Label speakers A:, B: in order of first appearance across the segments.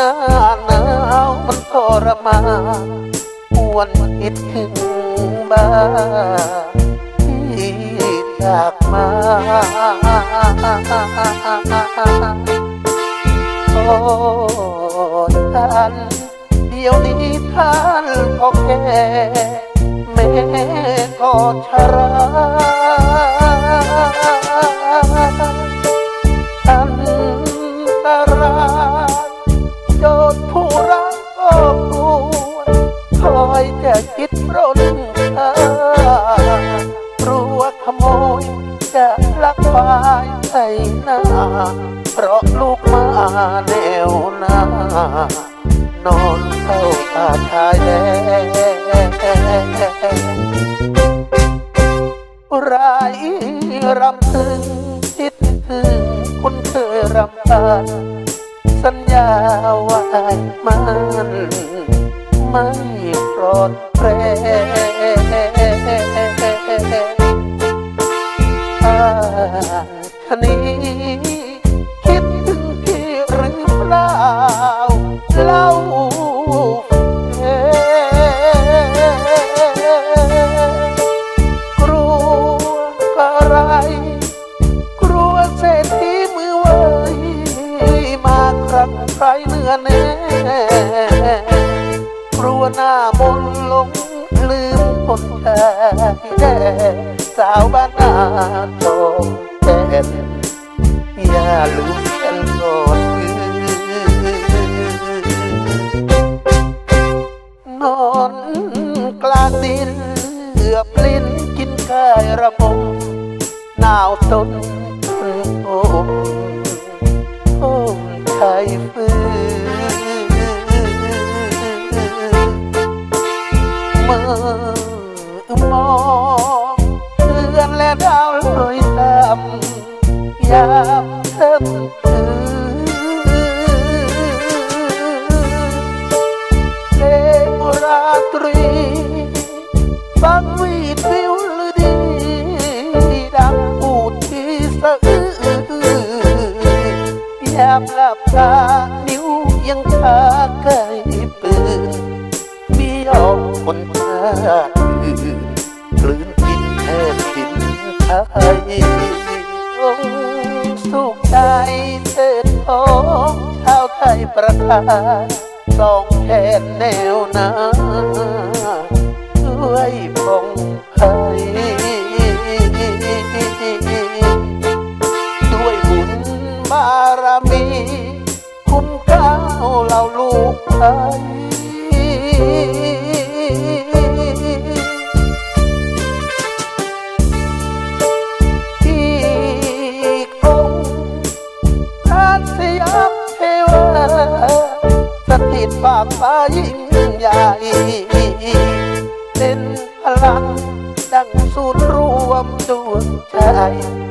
A: น้าหนาวมันทรมานหวนคิดถึงบ้านที่จากมาโอ้ท่านเดี๋ยวนี้ท่านก็แก่แม่ก็ช้า โมยจะลักไปใส่หน้า เพราะลูกมาแนวหน้านอนเข้าป่าชายแดนรายรำพึงคิดถึงคุณเคยรำพันสัญญาว่ามันไม่ปลอดแปรานชะนี้คิดถึงพี่หรือเปล่าเล่าเอ่กลัวอะไร กลัวเศรษฐีมือไวมาครั้งใครเนื้อแน่กลัวหน้ามนหลงลืมคนชายแดนสาวบ้านนาโตแก่ นอย่าลืมกันก่อนนอนกลางดินเหลือบลิ้นกินกายระบมหนาวต้นโอมโอ ตรีฟังวีดวิวลือดี ดังพูดที่สะอื้อยามหลับตานิ้วยังคาไกลปืนมียอมคนชาติอื่นกลืนกินแทนดินไทยสุขใจเถิดของชาวไทยประทาน สองแขนแนวหนาด้วยพงภัยด้วยบุญบารมี คุณเก้าวเหลาลูกไทย สถิตฝากฟ้ายิ่งใหญ่เป็นพลังดังสูตรรวมดวงใจ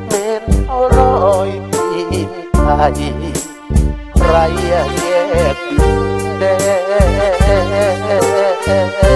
A: เป็นเขารอยทีมไทยใครแยกดินแดน